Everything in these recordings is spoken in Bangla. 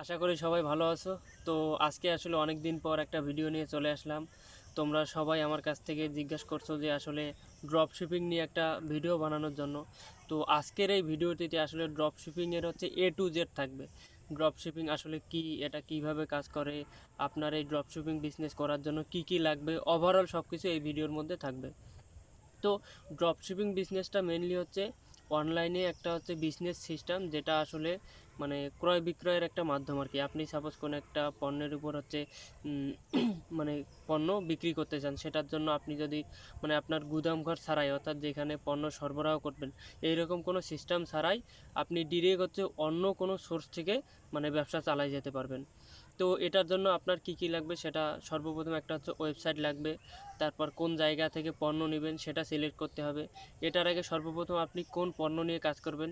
আশা করি সবাই ভালো আছো। তো আজকে আসলে অনেক দিন পর একটা ভিডিও নিয়ে চলে আসলাম। তোমরা সবাই আমার কাছ থেকে জিজ্ঞাসা করছ যে আসলে ড্রপ শিপিং নিয়ে একটা ভিডিও বানানোর জন্য। তো আজকের এই ভিডিওটিতে আসলে ড্রপ শিপিংয়ের হচ্ছে এ টু জেড থাকবে। ড্রপ শিপিং আসলে কি, এটা কীভাবে কাজ করে, আপনার এই ড্রপ শিপিং বিজনেস করার জন্য কি কি লাগবে ওভারঅল সব কিছু এই ভিডিওর মধ্যে থাকবে। তো ড্রপ শিপিং বিজনেসটা মেনলি হচ্ছে অনলাইনে একটা হচ্ছে বিজনেস সিস্টেম যেটা আসলে মানে ক্রয় বিক্রয়ের একটা মাধ্যম আর কি। আপনি সাপোজ কোনো একটা পণ্যের উপর হচ্ছে মানে পণ্য বিক্রি করতে চান, সেটার জন্য আপনি যদি মানে আপনার গুদাম ঘর ছাড়াই, অর্থাৎ যেখানে পণ্য সরবরাহ করবেন, এইরকম কোনো সিস্টেম ছাড়াই আপনি ডিরেক্ট হচ্ছে অন্য কোনো সোর্স থেকে মানে ব্যবসা চালাই যেতে পারবেন। তো এটার জন্য আপনার কি কি লাগবে সেটা সর্বপ্রথম একটা হচ্ছে ওয়েবসাইট লাগবে, তারপর কোন জায়গা থেকে পণ্য নেবেন সেটা সিলেক্ট করতে হবে। এটার আগে সর্বপ্রথম আপনি কোন পণ্য নিয়ে কাজ করবেন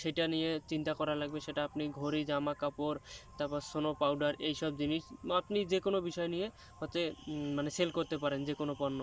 সেটা নিয়ে চিন্তা করা লাগবে সেটা আপনি ঘড়ি জামা কাপড় তারপর সোনো পাউডার এইসব জিনিস আপনি যে কোনো বিষয় নিয়ে হচ্ছে মানে সেল করতে পারেন যে কোনো পণ্য।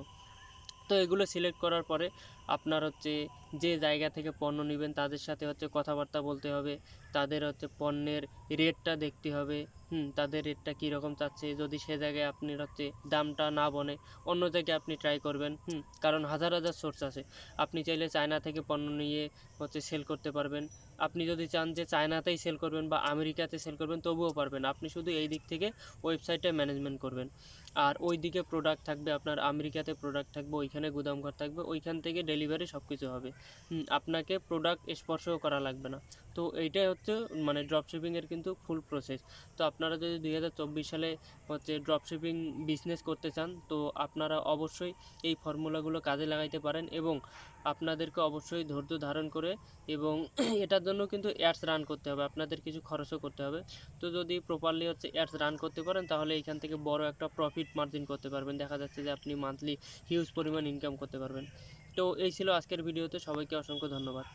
তো এগুলো সিলেক্ট করার পরে আপনার হচ্ছে যে জায়গা থেকে পণ্য নেবেন তাদের সাথে হচ্ছে কথাবার্তা বলতে হবে, তাদের হচ্ছে পণ্যের রেটটা দেখতে হবে, হুম, তাদের রেটটা কীরকম চাচ্ছে, যদি সে জায়গায় আপনি হচ্ছে দামটা না বনে, অন্য জায়গায় আপনি ট্রাই করবেন, হুম, কারণ হাজার হাজার সোর্স আছে। আপনি চাইলে চায়না থেকে পণ্য নিয়ে হচ্ছে সেল করতে পারবেন। আপনি যদি চান যে চায়নাতেই সেল করবেন বা আমেরিকাতে সেল করবেন, তবুও পারবেন। আপনি শুধু এই দিক থেকে ওয়েবসাইটটা ম্যানেজমেন্ট করবেন। আর ওই দিকে প্রোডাক্ট থাকবে আপনার আমেরিকাতে প্রোডাক্ট থাকবে, ওইখানে গুদামঘর থাকবে, ওইখান থেকে ডেলিভারি সব কিছু হবে। আপনাকে প্রোডাক্ট স্পর্শও করা লাগবে না। তো এইটাই হচ্ছে মানে ড্রপ শিপিংয়ের কিন্তু ফুল প্রসেস তো আপনারা যদি দুই হাজার চব্বিশ সালে হচ্ছে ড্রপ শিপিং বিজনেস করতে চান, তো আপনারা অবশ্যই এই ফর্মুলাগুলো কাজে লাগাইতে পারেন এবং আপনাদেরকে অবশ্যই ধৈর্য ধারণ করে এবং এটার জন্য কিন্তু অ্যাডস রান করতে হবে। আপনাদের কিছু খরচও করতে হবে। তো যদি প্রপারলি হচ্ছে অ্যাডস রান করতে পারেন, তাহলে এইখান থেকে বড় একটা প্রফিট মার্জিন করতে পারবেন। দেখা যাচ্ছে যে আপনি মান্থলি হিউজ পরিমাণ ইনকাম করতে পারবেন। তো এই ছিল আজকের ভিডিওতে। সবাইকে অসংখ্য ধন্যবাদ।